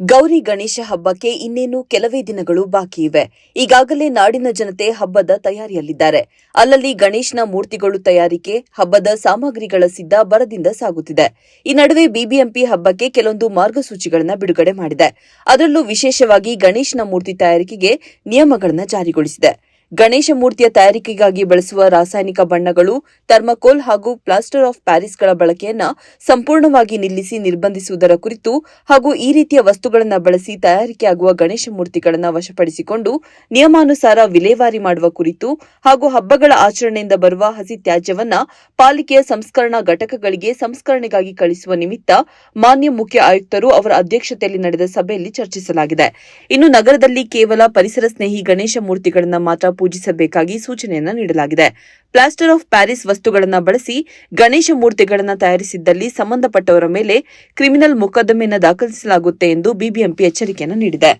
ಗೌರಿ ಗಣೇಶ ಹಬ್ಬಕ್ಕೆ ಇನ್ನೇನು ಕೆಲವೇ ದಿನಗಳು ಬಾಕಿ ಇವೆ. ಈಗಾಗಲೇ ನಾಡಿನ ಜನತೆ ಹಬ್ಬದ ತಯಾರಿಯಲ್ಲಿದ್ದಾರೆ. ಅಲ್ಲಲ್ಲಿ ಗಣೇಶನ ಮೂರ್ತಿಗಳು ತಯಾರಿಕೆ, ಹಬ್ಬದ ಸಾಮಗ್ರಿಗಳ ಸಿದ್ಧ ಬರದಿಂದ ಸಾಗುತ್ತಿದೆ. ಈ ನಡುವೆ ಬಿಬಿಎಂಪಿ ಹಬ್ಬಕ್ಕೆ ಕೆಲವೊಂದು ಮಾರ್ಗಸೂಚಿಗಳನ್ನು ಬಿಡುಗಡೆ ಮಾಡಿದೆ. ಅದರಲ್ಲೂ ವಿಶೇಷವಾಗಿ ಗಣೇಶನ ಮೂರ್ತಿ ತಯಾರಿಕೆಗೆ ನಿಯಮಗಳನ್ನು ಜಾರಿಗೊಳಿಸಿದೆ. ಗಣೇಶ ಮೂರ್ತಿಯ ತಯಾರಿಕೆಗಾಗಿ ಬಳಸುವ ರಾಸಾಯನಿಕ ಬಣ್ಣಗಳು, ಥರ್ಮಕೋಲ್ ಹಾಗೂ ಪ್ಲಾಸ್ಟರ್ ಆಫ್ ಪ್ಯಾರಿಸ್ಗಳ ಬಳಕೆಯನ್ನ ಸಂಪೂರ್ಣವಾಗಿ ನಿಲ್ಲಿಸಿ ನಿರ್ಬಂಧಿಸುವುದರ ಕುರಿತು ಹಾಗೂ ಈ ರೀತಿಯ ವಸ್ತುಗಳನ್ನು ಬಳಸಿ ತಯಾರಿಕೆಯಾಗುವ ಗಣೇಶ ಮೂರ್ತಿಗಳನ್ನು ವಶಪಡಿಸಿಕೊಂಡು ನಿಯಮಾನುಸಾರ ವಿಲೇವಾರಿ ಮಾಡುವ ಕುರಿತು ಹಾಗೂ ಹಬ್ಬಗಳ ಆಚರಣೆಯಿಂದ ಬರುವ ಹಸಿ ತ್ಯಾಜ್ಯವನ್ನ ಪಾಲಿಕೆಯ ಸಂಸ್ಕರಣಾ ಘಟಕಗಳಿಗೆ ಸಂಸ್ಕರಣೆಗಾಗಿ ಕಳಿಸುವ ನಿಮಿತ್ತ ಮಾನ್ಯ ಮುಖ್ಯ ಆಯುಕ್ತರು ಅವರ ಅಧ್ಯಕ್ಷತೆಯಲ್ಲಿ ನಡೆದ ಸಭೆಯಲ್ಲಿ ಚರ್ಚಿಸಲಾಗಿದೆ. ಇನ್ನು ನಗರದಲ್ಲಿ ಕೇವಲ ಪರಿಸರ ಸ್ನೇಹಿ ಗಣೇಶ ಮೂರ್ತಿಗಳನ್ನು ಮಾತ್ರ ಪೂಜಿಸಬೇಕಾಗಿ ಸೂಚನೆಯನ್ನ ನೀಡಲಾಗಿದೆ. ಪ್ಲಾಸ್ಟರ್ ಆಫ್ ಪ್ಯಾರಿಸ್ ವಸ್ತುಗಳನ್ನು ಬಳಸಿ ಗಣೇಶ ಮೂರ್ತಿಗಳನ್ನು ತಯಾರಿಸಿದ್ದಲ್ಲಿ ಸಂಬಂಧಪಟ್ಟವರ ಮೇಲೆ ಕ್ರಿಮಿನಲ್ ಮೊಕದ್ದಮೆಯನ್ನು ದಾಖಲಿಸಲಾಗುತ್ತೆ ಎಂದು ಬಿಬಿಎಂಪಿ ಎಚ್ಚರಿಕೆಯನ್ನು ನೀಡಿದೆ.